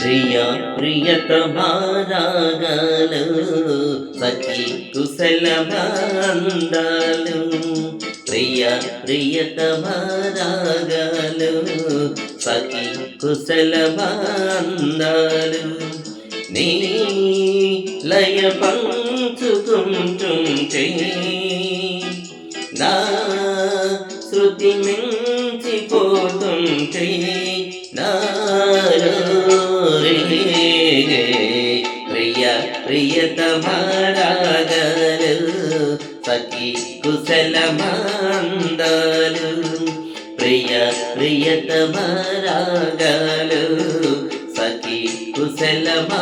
ప్రియ ప్రియతమారాగాలు సఖి కుశలమాందాలు ప్రియ ప్రియతమారాగాలు సఖి కుశలమాందాలు నీ లయ పంచుకుంటుంటే నా శృతి మించిపోతుంటే ప్రియతమారాగలు సఖి కుశలమాందాలు ప్రియ ప్రియతమారాగలు సఖి కుశలమాందాలు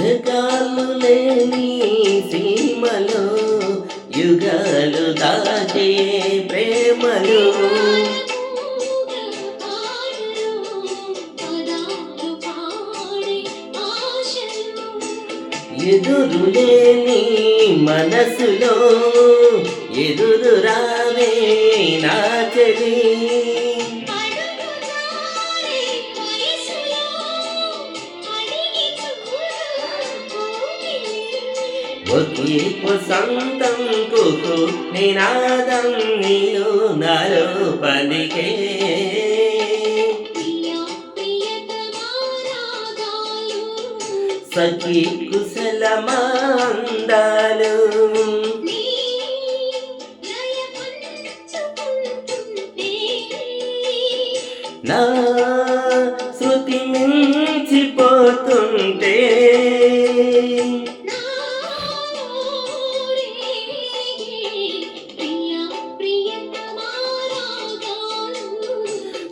జగాలు లేని సీమలో యుగాలు దాటే ప్రేమలు. ఎదురు లేని మనసులో ఎదురు రావే నా చెలి ఒకే సంతం కుకు నినాదం నీలో నాలో పలికే. సఖి కుశల మందాలు. నా శృతి మించిపోతుంటే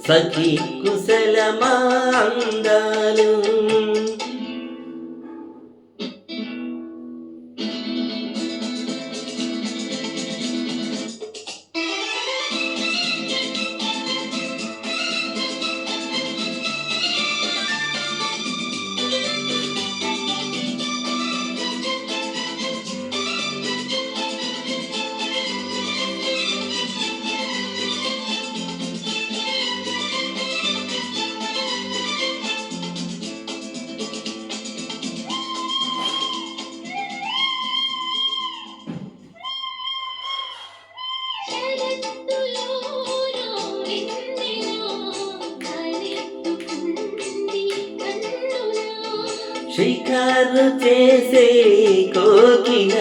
సఖి కుశలమాందాలు. షికారు చేసే కోకిల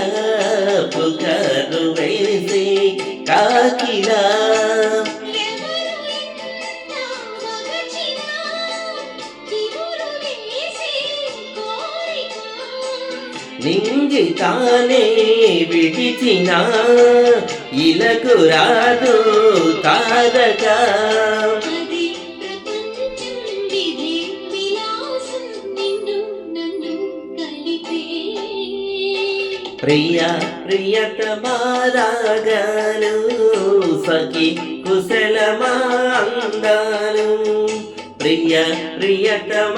పుకారు వేసే కాకిలా. నింగి తానే విడిచిన ఇలకు రాదు తారక ప్రియ ప్రియతమారాగాలు సఖి కుశలమాందాలు. ప్రియ ప్రియతమారాగాలు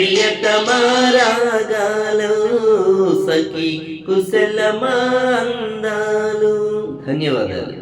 ప్రియతమారాగాలు సఖి కుశలమాందాలు. ధన్యవాదాలు.